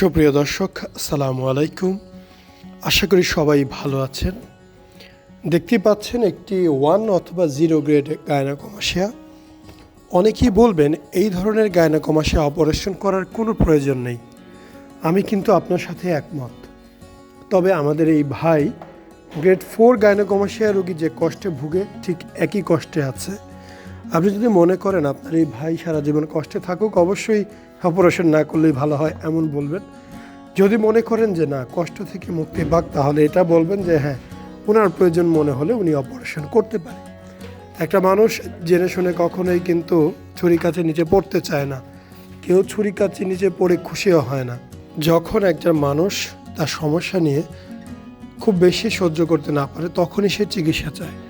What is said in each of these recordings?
সুপ্রিয় দর্শক সালামু আলাইকুম। আশা করি সবাই ভালো আছেন। দেখতে পাচ্ছেন একটি ওয়ান অথবা জিরো গ্রেড গায়নাকমাসিয়া অনেকেই বলবেন, এই ধরনের গায়নাকমাসিয়া অপারেশন করার কোনো প্রয়োজন নেই। আমি কিন্তু আপনার সাথে একমত। তবে আমাদের এই ভাই, গ্রেড ফোর গায়নাকমাসিয়া রোগী যে কষ্টে ভুগে, ঠিক একই কষ্টে আছে। আপনি যদি মনে করেন আপনার এই ভাই সারা জীবন কষ্টে থাকুক, অবশ্যই অপারেশন না করলেই ভালো হয় এমন বলবেন। যদি মনে করেন যে না, কষ্ট থেকে মুক্তি পাক, তাহলে এটা বলবেন যে হ্যাঁ ওনার প্রয়োজন মনে হলে উনি অপারেশন করতে পারে একটা মানুষ জেনে শুনে কখনোই কিন্তু ছুরি কাছে নিচে পড়তে চায় না। কেউ ছুরি কাছে নিচে পড়ে খুশিও হয় না। যখন একজন মানুষ তার সমস্যা নিয়ে খুব বেশি সহ্য করতে না পারে, তখনই সে চিকিৎসা চায়।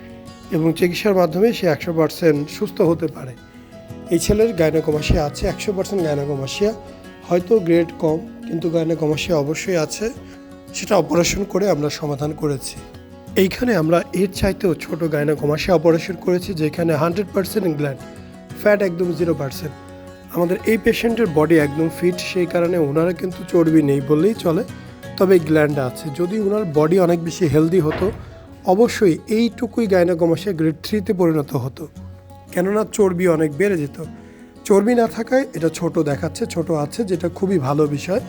এবং চিকিৎসার মাধ্যমে সে একশো পার্সেন্ট সুস্থ হতে পারে। এই ছেলের গায়নাকমাসিয়া আছে, একশো পার্সেন্ট গায়নাকমাসিয়া হয়তো গ্রেড কম, কিন্তু গায়নাকমাসিয়া অবশ্যই আছে। সেটা অপারেশন করে আমরা সমাধান করেছি। এইখানে আমরা এর চাইতেও ছোট গায়নাকমাসিয়া অপারেশন করেছি, যেখানে হান্ড্রেড পার্সেন্ট গ্ল্যান্ড ফ্যাট একদম জিরো পার্সেন্ট আমাদের এই পেশেন্টের বডি একদম ফিট সেই কারণে ওনারা কিন্তু চর্বি নেই বললেই চলে, তবে গ্ল্যান্ড আছে। যদি ওনার বডি অনেক বেশি হেলদি হতো অবশ্যই এইটুকুই গায়নাকমাসিয়া গ্রেড থ্রিতে পরিণত হতো। কেননা চর্বি অনেক বেড়ে যেত। চর্বি না থাকায় এটা ছোট দেখাচ্ছে, ছোট আছে, যেটা খুবই ভালো বিষয়।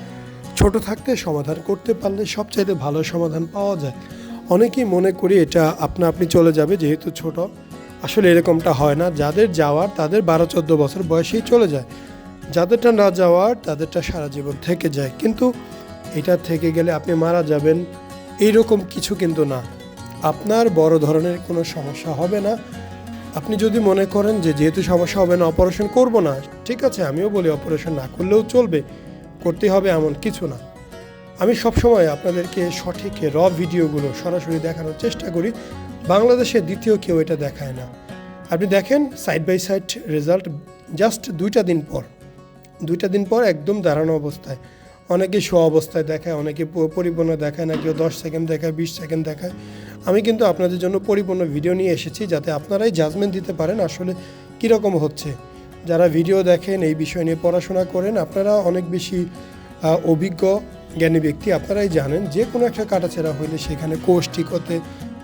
ছোট থাকতে সমাধান করতে পারলে সবচাইতে ভালো সমাধান পাওয়া যায়। অনেকেই মনে করি এটা আপনা আপনি চলে যাবে যেহেতু ছোট। আসলে এরকমটা হয় না। যাদের যাওয়ার, তাদের বারো চোদ্দ বছর বয়সেই চলে যায়। যাদেরটা না যাওয়ার, তাদেরটা সারা জীবন থেকে যায়। কিন্তু এটা থেকে গেলে আপনি মারা যাবেন। এইরকম কিছু কিন্তু না। আপনার বড় ধরনের কোনো সমস্যা হবে না। আপনি যদি মনে করেন যে যেহেতু সমস্যা হবে না, অপারেশন করব না, ঠিক আছে, আমিও বলি অপারেশন না করলেও চলবে, করতে হবে এমন কিছু না। আমি সবসময় আপনাদেরকে সঠিক র ভিডিওগুলো সরাসরি দেখানোর চেষ্টা করি, বাংলাদেশে দ্বিতীয় কেউ এটা দেখায় না। আপনি দেখেন side by side result just দুইটা দিন পর, দুইটা দিন পর একদম দাঁড়ানো অবস্থায়। অনেকে শো অবস্থায় দেখায়, অনেকে পরিপূর্ণ দেখায় না, কেউ দশ সেকেন্ড দেখায়, বিশ সেকেন্ড দেখায়। আমি কিন্তু আপনাদের জন্য পরিপূর্ণ ভিডিও নিয়ে এসেছি যাতে আপনারাই জাজমেন্ট দিতে পারেন আসলে কীরকম হচ্ছে। যারা ভিডিও দেখেন, এই বিষয় নিয়ে পড়াশোনা করেন, আপনারা অনেক বেশি অভিজ্ঞ, জ্ঞানী ব্যক্তি, আপনারাই জানেন যে কোনো একটা কাটাছেড়া হইলে সেখানে কোষ ঠিক হতে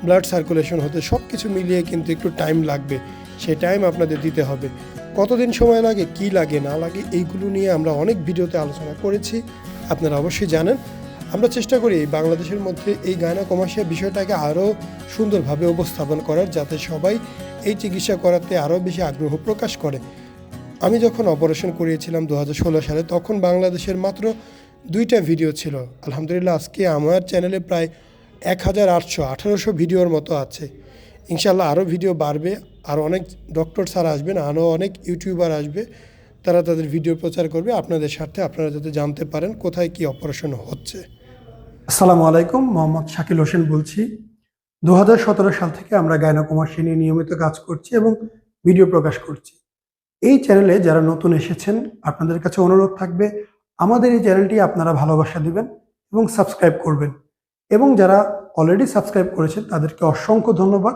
ব্লাড সার্কুলেশন হতে সব কিছু মিলিয়ে কিন্তু একটু টাইম লাগবে। সেই টাইম আপনাদের দিতে হবে। কতদিন সময় লাগে, কি লাগে, না লাগে, এইগুলো নিয়ে আমরা অনেক ভিডিওতে আলোচনা করেছি। আপনারা অবশ্যই জানেন। আমরা চেষ্টা করি বাংলাদেশের মধ্যে এই গায়না কমার্শিয়া বিষয়টাকে আরও সুন্দরভাবে উপস্থাপন করার, যাতে সবাই এই চিকিৎসা করাতে আরও বেশি আগ্রহ প্রকাশ করে। আমি যখন অপারেশন করিয়েছিলাম দু হাজার ষোলো সালে, তখন বাংলাদেশের মাত্র দুইটা ভিডিও ছিল। আলহামদুলিল্লাহ, আজকে আমার চ্যানেলে প্রায় এক হাজার আটশো আঠারোশো ভিডিওর মতো আছে। ইনশাল্লাহ আরও ভিডিও বাড়বে। আর অনেক ডক্টর স্যার আসবেন আরও অনেক ইউটিউবার আসবে, তারা তাদের ভিডিও প্রচার করবে, আপনাদের স্বার্থে আপনারা যাতে জানতে পারেন কোথায় কি অপারেশন হচ্ছে। আসসালামু আলাইকুম, মোহাম্মদ শাকিল হোসেন বলছি। দু হাজার সতেরো সাল থেকে আমরা গায়নাকুমার নিয়ে নিয়মিত কাজ করছি এবং ভিডিও প্রকাশ করছি। এই চ্যানেলে যারা নতুন এসেছেন, আপনাদের কাছে অনুরোধ থাকবে, আমাদের এই চ্যানেলটি আপনারা ভালোবাসা দিবেন এবং সাবস্ক্রাইব করবেন। এবং যারা অলরেডি সাবস্ক্রাইব করেছেন, তাদেরকে অসংখ্য ধন্যবাদ।